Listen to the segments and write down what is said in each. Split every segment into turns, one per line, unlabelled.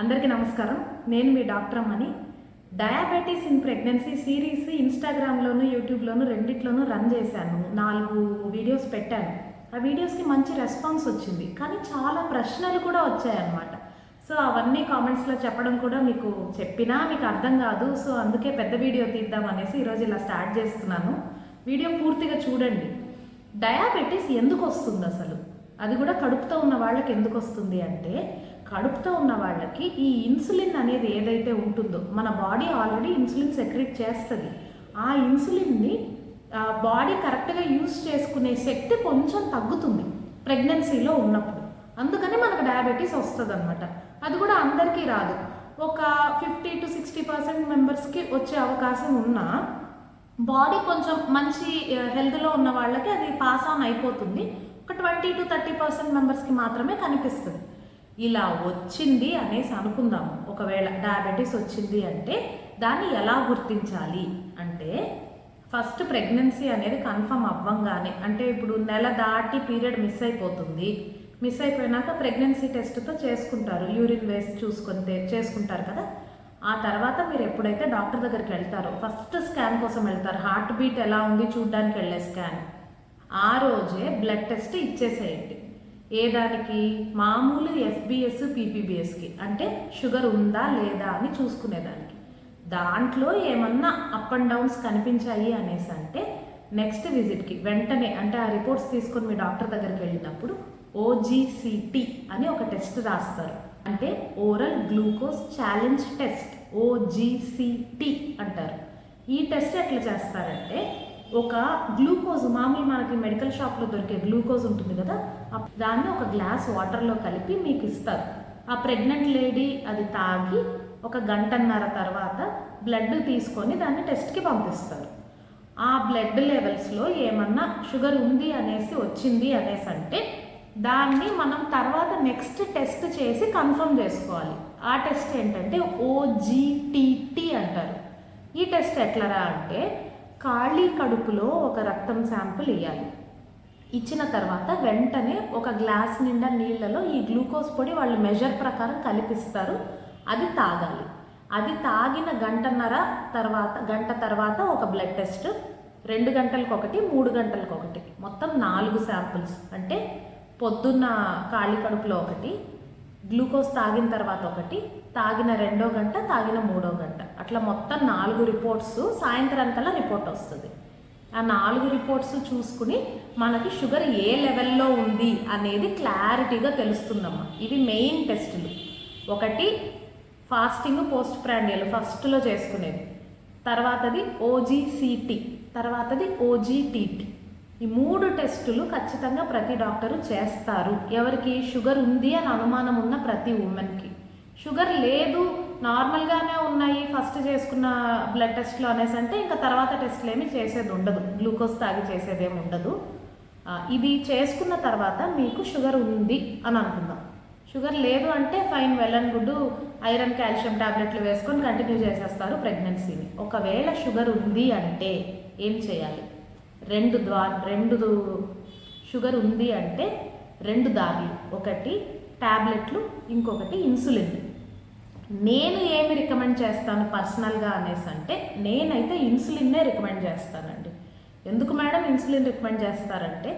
అందరికీ నమస్కారం. నేను మీ డాక్టర్ అమ్మని. డయాబెటీస్ ఇన్ ప్రెగ్నెన్సీ సిరీస్ ఇన్స్టాగ్రామ్లోను యూట్యూబ్లోను రెండిట్లోనూ రన్ చేశాను. నాలుగు వీడియోస్ పెట్టాను. ఆ వీడియోస్కి మంచి రెస్పాన్స్ వచ్చింది. కానీ చాలా ప్రశ్నలు కూడా వచ్చాయన్నమాట. సో అవన్నీ కామెంట్స్లో చెప్పడం కూడా మీకు చెప్పినా మీకు అర్థం కాదు. సో అందుకే పెద్ద వీడియో తీద్దాం అనేసి ఈరోజు ఇలా స్టార్ట్ చేస్తున్నాను. వీడియో పూర్తిగా చూడండి. డయాబెటీస్ ఎందుకు వస్తుంది అసలు? అది కూడా కడుపుతో ఉన్న వాళ్ళకి ఎందుకు వస్తుంది అంటే కడుపుతో ఉన్న వాళ్ళకి ఈ ఇన్సులిన్ అనేది ఏదైతే ఉంటుందో మన బాడీ ఆల్రెడీ ఇన్సులిన్ సెక్రెట్ చేస్తుంది. ఆ ఇన్సులిన్ని బాడీ కరెక్ట్గా యూస్ చేసుకునే శక్తి కొంచెం తగ్గుతుంది ప్రెగ్నెన్సీలో ఉన్నప్పుడు. అందుకని మనకు డయాబెటీస్ వస్తుంది అనమాట అది కూడా అందరికీ రాదు. ఒక ఫిఫ్టీ టు సిక్స్టీ పర్సెంట్ మెంబర్స్కి వచ్చే అవకాశం ఉన్నా బాడీ కొంచెం మంచి హెల్త్లో ఉన్న వాళ్ళకి అది పాస్ ఆన్ అయిపోతుంది. ఒక ట్వంటీ టు థర్టీ పర్సెంట్ మెంబర్స్కి మాత్రమే కనిపిస్తుంది. ఇలా వచ్చింది అనేసి అనుకుందాము. ఒకవేళ డయాబెటీస్ వచ్చింది అంటే దాన్ని ఎలా గుర్తించాలి? అంటే ఫస్ట్ ప్రెగ్నెన్సీ అనేది కన్ఫర్మ్ అవ్వంగానే అంటే ఇప్పుడు నెల దాటి పీరియడ్ మిస్ అయిపోతుంది. మిస్ అయిపోయినాక ప్రెగ్నెన్సీ టెస్ట్తో చేసుకుంటారు. యూరిన్ వేస్ట్ చూసుకుంటే చేసుకుంటారు కదా. ఆ తర్వాత మీరు ఎప్పుడైతే డాక్టర్ దగ్గరికి వెళ్తారో ఫస్ట్ స్కాన్ కోసం వెళ్తారు. హార్ట్ బీట్ ఎలా ఉంది చూడ్డానికి వెళ్ళే స్కాన్ ఆ రోజే బ్లడ్ టెస్ట్ ఇచ్చేసేయండి. ఏ దానికి? మామూలు ఎఫ్బిఎస్ పీపీబిఎస్కి. అంటే షుగర్ ఉందా లేదా అని చూసుకునేదానికి. దాంట్లో ఏమన్నా అప్ అండ్ డౌన్స్ కనిపించాయి అనేసి అంటే నెక్స్ట్ విజిట్కి వెంటనే అంటే ఆ రిపోర్ట్స్ తీసుకొని మీ డాక్టర్ దగ్గరికి వెళ్ళినప్పుడు ఓజీసీటీ అని ఒక టెస్ట్ రాస్తారు. అంటే oral glucose challenge test OGCT అంటారు. ఈ టెస్ట్ ఎట్లా చేస్తారంటే ఒక గ్లూకోజ్ మామూలు మనకి మెడికల్ షాప్లో దొరికే గ్లూకోజ్ ఉంటుంది కదా దాన్ని ఒక గ్లాస్ వాటర్లో కలిపి మీకు ఇస్తారు. ఆ ప్రెగ్నెంట్ లేడీ అది తాగి ఒక గంటన్నర తర్వాత బ్లడ్ తీసుకొని దాన్ని టెస్ట్కి పంపిస్తారు. ఆ బ్లడ్ లెవెల్స్లో ఏమన్నా షుగర్ ఉంది అనేసి వచ్చింది అనేసి అంటే దాన్ని మనం తర్వాత నెక్స్ట్ టెస్ట్ చేసి కన్ఫర్మ్ చేసుకోవాలి. ఆ టెస్ట్ ఏంటంటే ఓజీటీటీ అంటారు. ఈ టెస్ట్ ఎట్లరా అంటే ఖాళీ కడుపులో ఒక రక్తం శాంపుల్ ఇవ్వాలి ఇచ్చిన తర్వాత వెంటనే ఒక గ్లాస్ నిండా నీళ్ళలో ఈ గ్లూకోజ్ పొడి వాళ్ళు మెజర్ ప్రకారం కలిపిస్తారు. అది తాగాలి. అది తాగిన గంటన్నర తర్వాత గంట తర్వాత ఒక బ్లడ్ టెస్ట్. రెండు గంటలకు ఒకటి మూడు గంటలకు ఒకటి మొత్తం నాలుగు శాంపుల్స్. అంటే పొద్దున్న ఖాళీ కడుపులో ఒకటి గ్లూకోజ్ తాగిన తర్వాత ఒకటి తాగిన రెండో గంట తాగిన మూడో గంట. అట్లా మొత్తం నాలుగు రిపోర్ట్స్ సాయంత్రానికల్లా రిపోర్ట్ వస్తుంది. ఆ నాలుగు రిపోర్ట్స్ చూసుకుని మనకి షుగర్ ఏ లెవెల్లో ఉంది అనేది క్లారిటీగా తెలుస్తుందమ్మా. ఇవి మెయిన్ టెస్టులు. ఒకటి ఫాస్టింగ్ పోస్ట్ ప్రాండియల్ ఫస్ట్లో చేసుకునేది. తర్వాతది ఓజీసీటీ తర్వాతది ఓజీటీటీ ఈ మూడు టెస్టులు ఖచ్చితంగా ప్రతి డాక్టరు చేస్తారు. ఎవరికి షుగర్ ఉంది అని అనుమానం ఉన్న ప్రతి ఉమెన్కి. షుగర్ లేదు నార్మల్గానే ఉన్నాయి ఫస్ట్ చేసుకున్న బ్లడ్ టెస్ట్లో అనేసి అంటే ఇంకా తర్వాత టెస్ట్లు ఏమి చేసేది ఉండదు. గ్లూకోజ్ తాగి చేసేది ఏమి ఉండదు. ఇది చేసుకున్న తర్వాత మీకు షుగర్ ఉంది అని అనుకుందాం. షుగర్ లేదు అంటే fine well and good iron calcium టాబ్లెట్లు వేసుకొని కంటిన్యూ చేసేస్తారు ప్రెగ్నెన్సీని. ఒకవేళ షుగర్ ఉంది అంటే ఏం చేయాలి? రెండు ద్వా రెండు షుగర్ ఉంది అంటే రెండు దారులు. ఒకటి టాబ్లెట్లు ఇంకొకటి ఇన్సులిన్. నేను ఏమి రికమెండ్ చేస్తాను పర్సనల్గా అనేసి అంటే నేనైతే ఇన్సులిన్నే రికమెండ్ చేస్తానండి. ఎందుకు మేడం ఇన్సులిన్ రికమెండ్ చేస్తారంటే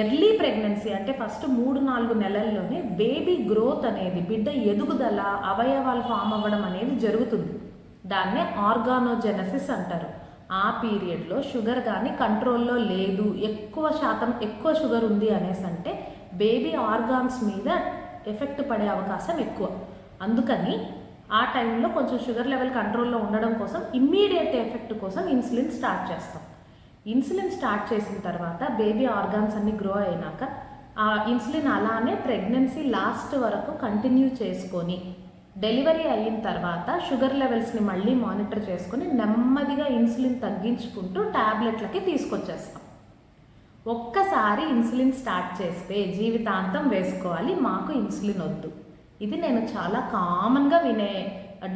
ఎర్లీ ప్రెగ్నెన్సీ అంటే ఫస్ట్ మూడు నాలుగు నెలల్లోనే బేబీ గ్రోత్ అనేది బిడ్డ ఎదుగుదల అవయవాలు ఫామ్ అవ్వడం అనేది జరుగుతుంది. దాన్నే ఆర్గానోజెనసిస్ అంటారు. ఆ పీరియడ్లో షుగర్ కానీ కంట్రోల్లో లేదు ఎక్కువ శాతం ఎక్కువ షుగర్ ఉంది అనేసి అంటే బేబీ ఆర్గాన్స్ మీద ఎఫెక్ట్ పడే అవకాశం ఎక్కువ. అందుకని ఆ టైంలో కొంచెం షుగర్ లెవెల్ కంట్రోల్లో ఉండడం కోసం ఇమ్మీడియట్ ఎఫెక్ట్ కోసం ఇన్సులిన్ స్టార్ట్ చేస్తాం. ఇన్సులిన్ స్టార్ట్ చేసిన తర్వాత బేబీ ఆర్గాన్స్ అన్ని గ్రో అయినాక ఆ ఇన్సులిన్ అలానే ప్రెగ్నెన్సీ లాస్ట్ వరకు కంటిన్యూ చేసుకొని డెలివరీ అయిన తర్వాత షుగర్ లెవెల్స్ని మళ్ళీ మానిటర్ చేసుకొని నెమ్మదిగా ఇన్సులిన్ తగ్గించుకుంటూ ట్యాబ్లెట్లకి తీసుకొచ్చేస్తాం. ఒక్కసారి ఇన్సులిన్ స్టార్ట్ చేస్తే జీవితాంతం వేసుకోవాలి మాకు ఇన్సులిన్ వద్దు. ఇది నేను చాలా కామన్గా వినే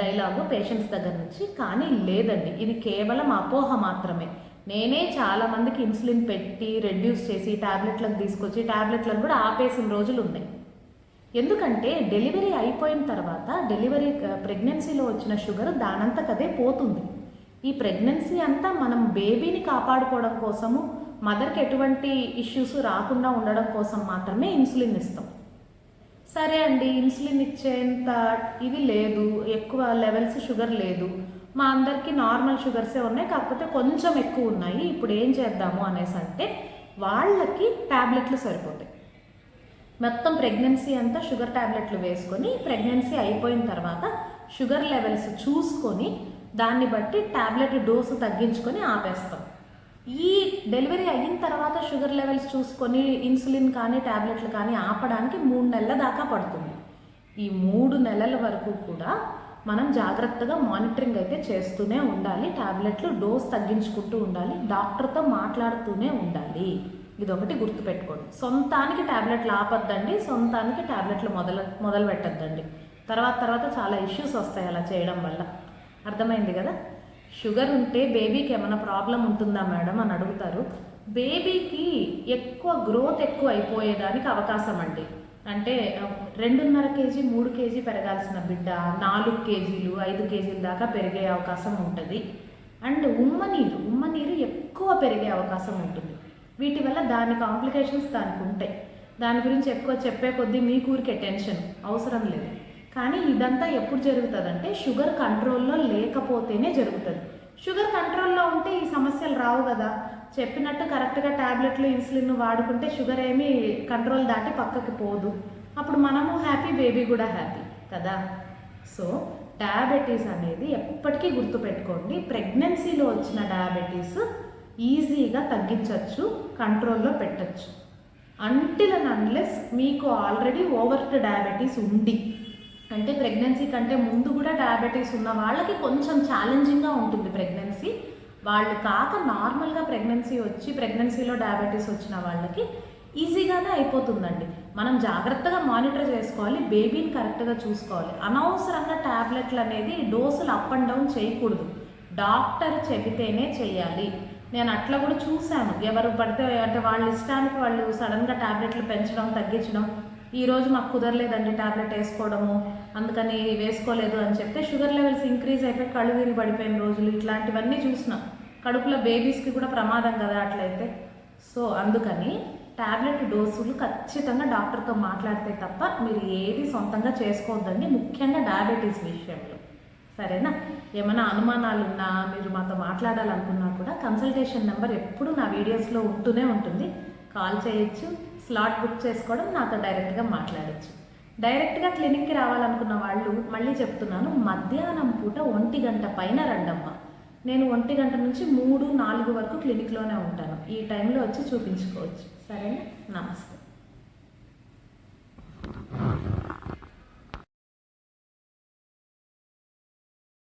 డైలాగు పేషెంట్స్ దగ్గర నుంచి కానీ లేదండి. ఇది కేవలం అపోహ మాత్రమే. నేనే చాలా మందికి ఇన్సులిన్ పెట్టి రెడ్యూస్ చేసి ట్యాబ్లెట్లకు తీసుకొచ్చి టాబ్లెట్లను కూడా ఆపేసిన రోజులు ఉన్నాయి. ఎందుకంటే డెలివరీ అయిపోయిన తర్వాత డెలివరీ ప్రెగ్నెన్సీలో వచ్చిన షుగర్ దానంతకదే పోతుంది. ఈ ప్రెగ్నెన్సీ అంతా మనం బేబీని కాపాడుకోవడం కోసము మదర్కి ఎటువంటి ఇష్యూస్ రాకుండా ఉండడం కోసం మాత్రమే ఇన్సులిన్ ఇస్తాం. సరే అండి ఇన్సులిన్ ఇచ్చేంత ఇది లేదు ఎక్కువ లెవెల్స్ షుగర్ లేదు. మా అందరికీ నార్మల్ షుగర్సే ఉన్నాయి కాకపోతే కొంచెం ఎక్కువ ఉన్నాయి. ఇప్పుడు ఏం చేద్దాము అనేసి అంటే వాళ్ళకి ట్యాబ్లెట్లు సరిపోతాయి. మొత్తం ప్రెగ్నెన్సీ అంతా షుగర్ ట్యాబ్లెట్లు వేసుకొని ప్రెగ్నెన్సీ అయిపోయిన తర్వాత షుగర్ లెవెల్స్ చూసుకొని దాన్ని బట్టి ట్యాబ్లెట్ డోసు తగ్గించుకొని ఆపేస్తాం. ఈ డెలివరీ అయిన తర్వాత షుగర్ లెవెల్స్ చూసుకొని ఇన్సులిన్ కానీ ట్యాబ్లెట్లు కానీ ఆపడానికి మూడు నెలల దాకా పడుతుంది. ఈ మూడు నెలల వరకు కూడా మనం జాగ్రత్తగా మానిటరింగ్ అయితే చేస్తూనే ఉండాలి. ట్యాబ్లెట్లు డోస్ తగ్గించుకుంటూ ఉండాలి. డాక్టర్తో మాట్లాడుతూనే ఉండాలి. ఇది ఒకటి గుర్తుపెట్టుకోండి. సొంతానికి ట్యాబ్లెట్లు ఆపద్దండి. సొంతానికి ట్యాబ్లెట్లు మొదలు మొదలు పెట్టద్దండి తర్వాత తర్వాత చాలా ఇష్యూస్ వస్తాయి అలా చేయడం వల్ల. అర్థమైంది కదా? షుగర్ ఉంటే బేబీకి ఏమైనా ప్రాబ్లం ఉంటుందా మేడం అని అడుగుతారు. బేబీకి ఎక్కువ గ్రోత్ ఎక్కువ అయిపోయేదానికి అవకాశం అండి. అంటే రెండున్నర కేజీ మూడు కేజీ పెరగాల్సిన బిడ్డ నాలుగు కేజీలు ఐదు కేజీల దాకా పెరిగే అవకాశం ఉంటుంది. అండ్ ఉమ్మనీరు ఉమ్మనీరు ఎక్కువ పెరిగే అవకాశం ఉంటుంది. వీటి వల్ల దాని కాంప్లికేషన్స్ దానికి ఉంటాయి. దాని గురించి ఎక్కువ చెప్పే కొద్దీ మీ ఊరికే టెన్షన్ అవసరం లేదు. కానీ ఇదంతా ఎప్పుడు జరుగుతుందంటే షుగర్ కంట్రోల్లో లేకపోతేనే జరుగుతుంది. షుగర్ కంట్రోల్లో ఉంటే ఈ సమస్యలు రావు కదా. చెప్పినట్టు కరెక్ట్గా ట్యాబ్లెట్లు ఇన్సులిన్ వాడుకుంటే షుగర్ ఏమీ కంట్రోల్ దాటి పక్కకి పోదు. అప్పుడు మనము హ్యాపీ బేబీ కూడా హ్యాపీ కదా. సో డయాబెటీస్ అనేది ఎప్పటికీ గుర్తుపెట్టుకోండి. ప్రెగ్నెన్సీలో వచ్చిన డయాబెటీస్ ఈజీగా తగ్గించవచ్చు కంట్రోల్లో పెట్టచ్చు. అంటిల్ అండ్ అన్లెస్ మీకు ఆల్రెడీ ఓవర్ డయాబెటీస్ ఉంది. అంటే ప్రెగ్నెన్సీ కంటే ముందు కూడా డయాబెటీస్ ఉన్న వాళ్ళకి కొంచెం ఛాలెంజింగ్గా ఉంటుంది ప్రెగ్నెన్సీ వాళ్ళు కాక నార్మల్గా ప్రెగ్నెన్సీ వచ్చి ప్రెగ్నెన్సీలో డయాబెటీస్ వచ్చిన వాళ్ళకి ఈజీగానే అయిపోతుందండి. మనం జాగ్రత్తగా మానిటర్ చేసుకోవాలి బేబీని కరెక్ట్గా చూసుకోవాలి. అనవసరంగా ట్యాబ్లెట్లు అనేది డోసులు అప్ అండ్ డౌన్ చేయకూడదు. డాక్టర్ చెబితేనే చేయాలి. నేను అట్లా కూడా చూశాను. ఎవరు పడితే అంటే వాళ్ళ ఇష్టానికి వాళ్ళు సడన్గా ట్యాబ్లెట్లు పెంచడం తగ్గించడం ఈ రోజు మాకు కుదరలేదండి ట్యాబ్లెట్ వేసుకోవడము అందుకని వేసుకోలేదు అని చెప్తే షుగర్ లెవెల్స్ ఇంక్రీజ్ అయిపోయి కళ్ళు తిరిగి పడిపోయిన రోజులు ఇట్లాంటివన్నీ చూసినాం. కడుపులో బేబీస్కి కూడా ప్రమాదం కదా అట్లయితే. సో అందుకని ట్యాబ్లెట్ డోసులు ఖచ్చితంగా డాక్టర్తో మాట్లాడితే తప్ప మీరు ఏది సొంతంగా చేసుకోవద్దండి. ముఖ్యంగా డయాబెటీస్ విషయంలో. సరేనా? ఏమైనా అనుమానాలు ఉన్నా మీరు మాతో మాట్లాడాలనుకున్నా కూడా కన్సల్టేషన్ నెంబర్ ఎప్పుడు నా వీడియోస్లో ఉంటూనే ఉంటుంది. కాల్ చేయొచ్చు. స్లాట్ బుక్ చేసుకోవడం నాతో డైరెక్ట్గా మాట్లాడచ్చు. డైరెక్ట్గా క్లినిక్కి రావాలనుకున్న వాళ్ళు మళ్ళీ చెప్తున్నాను మధ్యాహ్నం పూట ఒంటి గంట పైన రండమ్మ. నేను ఒంటి గంట నుంచి మూడు నాలుగు వరకు క్లినిక్లోనే ఉంటాను. ఈ టైంలో వచ్చి చూపించుకోవచ్చు. సరేనా? నమస్తే.